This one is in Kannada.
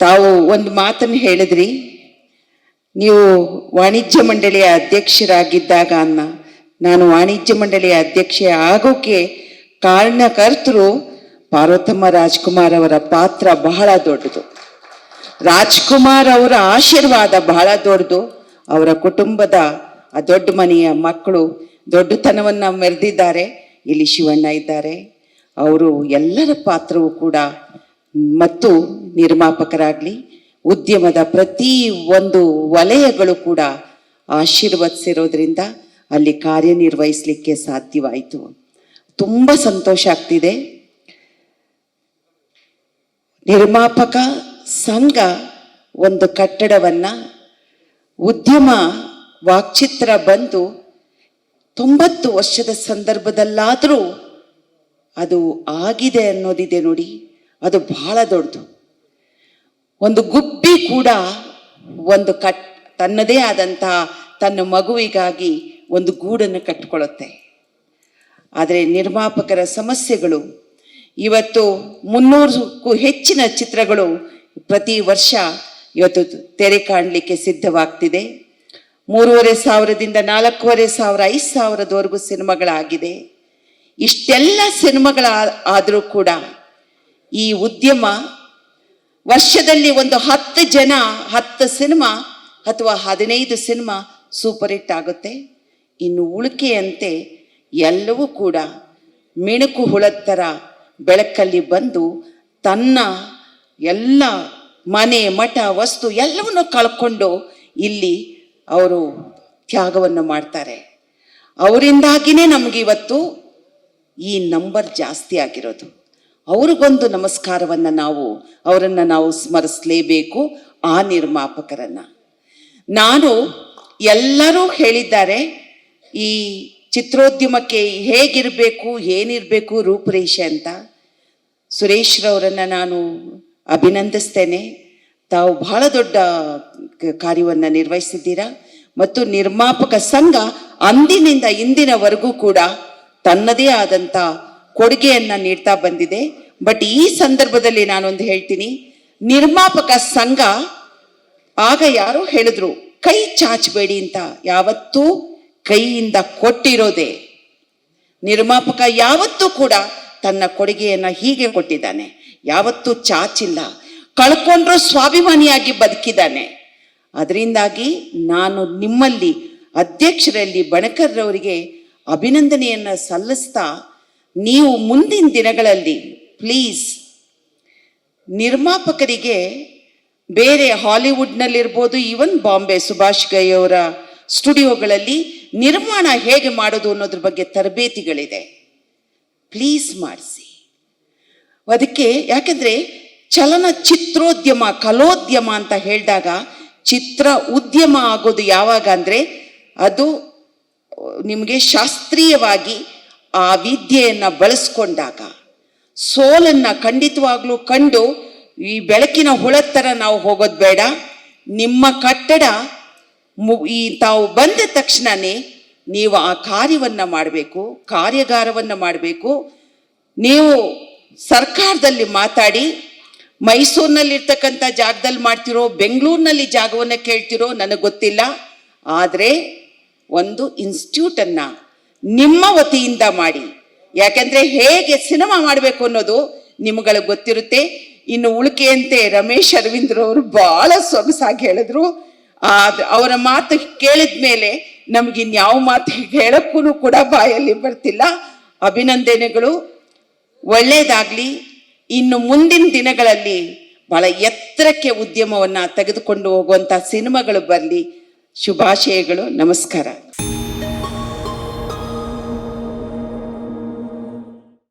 ತಾವು ಒಂದು ಮಾತನ್ನು ಹೇಳಿದ್ರಿ. ನೀವು ವಾಣಿಜ್ಯ ಮಂಡಳಿಯ ಅಧ್ಯಕ್ಷರಾಗಿದ್ದಾಗ ಅನ್ನ, ನಾನು ವಾಣಿಜ್ಯ ಮಂಡಳಿಯ ಅಧ್ಯಕ್ಷೆ ಆಗೋಕೆ ಕಾರಣಕರ್ತರು ಪಾರ್ವತಮ್ಮ ರಾಜ್ಕುಮಾರ್ ಅವರ ಪಾತ್ರ ಬಹಳ ದೊಡ್ಡದು. ರಾಜ್ಕುಮಾರ್ ಅವರ ಆಶೀರ್ವಾದ ಬಹಳ ದೊಡ್ಡದು. ಅವರ ಕುಟುಂಬದ ಆ ದೊಡ್ಡ ಮನೆಯ ಮಕ್ಕಳು ದೊಡ್ಡತನವನ್ನು ಮೆರೆದಿದ್ದಾರೆ. ಇಲ್ಲಿ ಶಿವಣ್ಣ ಇದ್ದಾರೆ. ಅವರು ಎಲ್ಲರ ಪಾತ್ರವೂ ಕೂಡ ಮತ್ತು ನಿರ್ಮಾಪಕರಾಗಲಿ, ಉದ್ಯಮದ ಪ್ರತಿ ಒಂದು ವಲಯಗಳು ಕೂಡ ಆಶೀರ್ವದಿಸಿರೋದ್ರಿಂದ ಅಲ್ಲಿ ಕಾರ್ಯನಿರ್ವಹಿಸಲಿಕ್ಕೆ ಸಾಧ್ಯವಾಯಿತು. ತುಂಬ ಸಂತೋಷ ಆಗ್ತಿದೆ. ನಿರ್ಮಾಪಕ ಸಂಘ ಒಂದು ಕಟ್ಟಡವನ್ನ ಉದ್ಯಮ ವಾಕ್ಚಿತ್ರ ಬಂದು ತೊಂಬತ್ತು ವರ್ಷದ ಸಂದರ್ಭದಲ್ಲಾದರೂ ಅದು ಆಗಿದೆ ಅನ್ನೋದಿದೆ ನೋಡಿ. ಅದು ಬಹಳ ದೊಡ್ಡದು. ಒಂದು ಗುಬ್ಬಿ ಕೂಡ ಒಂದು ಕಟ್, ತನ್ನದೇ ಆದಂತಹ ತನ್ನ ಮಗುವಿಗಾಗಿ ಒಂದು ಗೂಡನ್ನು ಕಟ್ಟಿಕೊಳ್ಳುತ್ತೆ. ಆದರೆ ನಿರ್ಮಾಪಕರ ಸಮಸ್ಯೆಗಳು, ಇವತ್ತು ಮುನ್ನೂರಕ್ಕೂ ಹೆಚ್ಚಿನ ಚಿತ್ರಗಳು ಪ್ರತಿ ವರ್ಷ ಇವತ್ತು ತೆರೆ ಕಾಣಲಿಕ್ಕೆ ಸಿದ್ಧವಾಗ್ತಿದೆ. ಮೂರುವರೆ ಸಾವಿರದಿಂದ ನಾಲ್ಕೂವರೆ ಸಾವಿರ, ಐದು ಸಾವಿರದವರೆಗೂ ಸಿನಿಮಾಗಳಾಗಿದೆ. ಇಷ್ಟೆಲ್ಲ ಸಿನಿಮಾಗಳ ಆದರೂ ಕೂಡ ಈ ಉದ್ಯಮ ವರ್ಷದಲ್ಲಿ ಒಂದು ಹತ್ತು ಜನ, ಹತ್ತು ಸಿನಿಮಾ ಅಥವಾ ಹದಿನೈದು ಸಿನಿಮಾ ಸೂಪರ್ ಹಿಟ್ ಆಗುತ್ತೆ. ಇನ್ನು ಉಳಿಕೆಯಂತೆ ಎಲ್ಲವೂ ಕೂಡ ಮಿಣುಕು ಹುಳದ ಬೆಳಕಲ್ಲಿ ಬಂದು ತನ್ನ ಎಲ್ಲ ಮನೆ, ಮಠ, ವಸ್ತು ಎಲ್ಲವನ್ನು ಕಳ್ಕೊಂಡು ಇಲ್ಲಿ ಅವರು ತ್ಯಾಗವನ್ನು ಮಾಡ್ತಾರೆ. ಅವರಿಂದಾಗಿನೇ ನಮಗಿವತ್ತು ಈ ನಂಬರ್ ಜಾಸ್ತಿ ಆಗಿರೋದು. ಅವ್ರಿಗೊಂದು ನಮಸ್ಕಾರವನ್ನು ನಾವು, ಅವರನ್ನು ನಾವು ಸ್ಮರಿಸಲೇಬೇಕು ಆ ನಿರ್ಮಾಪಕರನ್ನ. ನಾನು ಎಲ್ಲರೂ ಹೇಳಿದ್ದಾರೆ, ಈ ಚಿತ್ರೋದ್ಯಮಕ್ಕೆ ಹೇಗಿರಬೇಕು, ಏನಿರಬೇಕು ರೂಪುರೇಷೆ ಅಂತ. ಸುರೇಶ್ರವರನ್ನು ನಾನು ಅಭಿನಂದಿಸ್ತೇನೆ. ತಾವು ಬಹಳ ದೊಡ್ಡ ಕಾರ್ಯವನ್ನು ನಿರ್ವಹಿಸಿದ್ದೀರಾ. ಮತ್ತು ನಿರ್ಮಾಪಕ ಸಂಘ ಅಂದಿನಿಂದ ಇಂದಿನವರೆಗೂ ಕೂಡ ತನ್ನದೇ ಆದಂಥ ಕೊಡುಗೆಯನ್ನ ನೀಡ್ತಾ ಬಂದಿದೆ. ಬಟ್ ಈ ಸಂದರ್ಭದಲ್ಲಿ ನಾನೊಂದು ಹೇಳ್ತೀನಿ. ನಿರ್ಮಾಪಕ ಸಂಘ ಆಗ ಯಾರೋ ಹೇಳಿದ್ರು, ಕೈ ಚಾಚಬೇಡಿ ಅಂತ. ಯಾವತ್ತೂ ಕೈಯಿಂದ ಕೊಟ್ಟಿರೋದೇ. ನಿರ್ಮಾಪಕ ಯಾವತ್ತೂ ಕೂಡ ತನ್ನ ಕೊಡುಗೆಯನ್ನ ಹೀಗೆ ಕೊಟ್ಟಿದ್ದಾನೆ. ಯಾವತ್ತೂ ಚಾಚಿಲ್ಲ. ಕಳ್ಕೊಂಡ್ರು ಸ್ವಾಭಿಮಾನಿಯಾಗಿ ಬದುಕಿದ್ದಾನೆ. ಅದರಿಂದಾಗಿ ನಾನು ನಿಮ್ಮಲ್ಲಿ ಅಧ್ಯಕ್ಷರಲ್ಲಿ ಬಣಕರ್ರವರಿಗೆ ಅಭಿನಂದನೆಯನ್ನ ಸಲ್ಲಿಸ್ತಾ ನೀವು ಮುಂದಿನ ದಿನಗಳಲ್ಲಿ ಪ್ಲೀಸ್ ನಿರ್ಮಾಪಕರಿಗೆ ಬೇರೆ ಹಾಲಿವುಡ್ನಲ್ಲಿರ್ಬೋದು ಈವನ್ ಬಾಂಬೆ ಸುಭಾಷ್ ಗೈ ಅವರ ಸ್ಟುಡಿಯೋಗಳಲ್ಲಿ ನಿರ್ಮಾಣ ಹೇಗೆ ಮಾಡೋದು ಅನ್ನೋದ್ರ ಬಗ್ಗೆ ತರಬೇತಿಗಳಿದೆ. ಪ್ಲೀಸ್ ಮಾಡಿಸಿ. ಅದಕ್ಕೆ ಯಾಕೆಂದ್ರೆ ಚಲನಚಿತ್ರೋದ್ಯಮ, ಕಲೋದ್ಯಮ ಅಂತ ಹೇಳಿದಾಗ ಚಿತ್ರ ಉದ್ಯಮ ಆಗೋದು ಯಾವಾಗ ಅಂದರೆ ಅದು ನಿಮಗೆ ಶಾಸ್ತ್ರೀಯವಾಗಿ ಆ ವಿದ್ಯೆಯನ್ನು ಬಳಸ್ಕೊಂಡಾಗ, ಸೋಲನ್ನ ಖಂಡಿತವಾಗ್ಲೂ ಕಂಡು ಈ ಬೆಳಕಿನ ಹುಳದ ಥರ ನಾವು ಹೋಗೋದು ಬೇಡ. ನಿಮ್ಮ ಕಟ್ಟಡ ಮು- ಈ ತಾವು ಬಂದ ತಕ್ಷಣನೇ ನೀವು ಆ ಕಾರ್ಯವನ್ನು ಮಾಡಬೇಕು, ಕಾರ್ಯಾಗಾರವನ್ನು ಮಾಡಬೇಕು. ನೀವು ಸರ್ಕಾರದಲ್ಲಿ ಮಾತಾಡಿ, ಮೈಸೂರಿನಲ್ಲಿರ್ತಕ್ಕಂಥ ಜಾಗದಲ್ಲಿ ಮಾಡ್ತಿರೋ, ಬೆಂಗಳೂರಿನಲ್ಲಿ ಜಾಗವನ್ನು ಕೇಳ್ತಿರೋ ನನಗೆ ಗೊತ್ತಿಲ್ಲ. ಆದರೆ ಒಂದು ಇನ್ಸ್ಟಿಟ್ಯೂಟನ್ನು ನಿಮ್ಮ ವತಿಯಿಂದ ಮಾಡಿ. ಯಾಕೆಂದ್ರೆ ಹೇಗೆ ಸಿನಿಮಾ ಮಾಡಬೇಕು ಅನ್ನೋದು ನಿಮ್ಗಳಿಗೆ ಗೊತ್ತಿರುತ್ತೆ. ಇನ್ನು ಉಳಿಕೆಯಂತೆ ರಮೇಶ್ ಅರವಿಂದ್ರ ಅವರು ಬಹಳ ಸೊಗಸಾಗಿ ಹೇಳಿದ್ರು. ಅವರ ಮಾತು ಕೇಳಿದ ಮೇಲೆ ನಮ್ಗೆ ಇನ್ಯಾವ ಮಾತು ಹೇಳಕ್ಕೂ ಕೂಡ ಬಾಯಲ್ಲಿ ಬರ್ತಿಲ್ಲ. ಅಭಿನಂದನೆಗಳು. ಒಳ್ಳೇದಾಗ್ಲಿ. ಇನ್ನು ಮುಂದಿನ ದಿನಗಳಲ್ಲಿ ಬಹಳ ಎತ್ತರಕ್ಕೆ ಉದ್ಯಮವನ್ನ ತೆಗೆದುಕೊಂಡು ಹೋಗುವಂತ ಸಿನಿಮಾಗಳು ಬರಲಿ. ಶುಭಾಶಯಗಳು. ನಮಸ್ಕಾರ.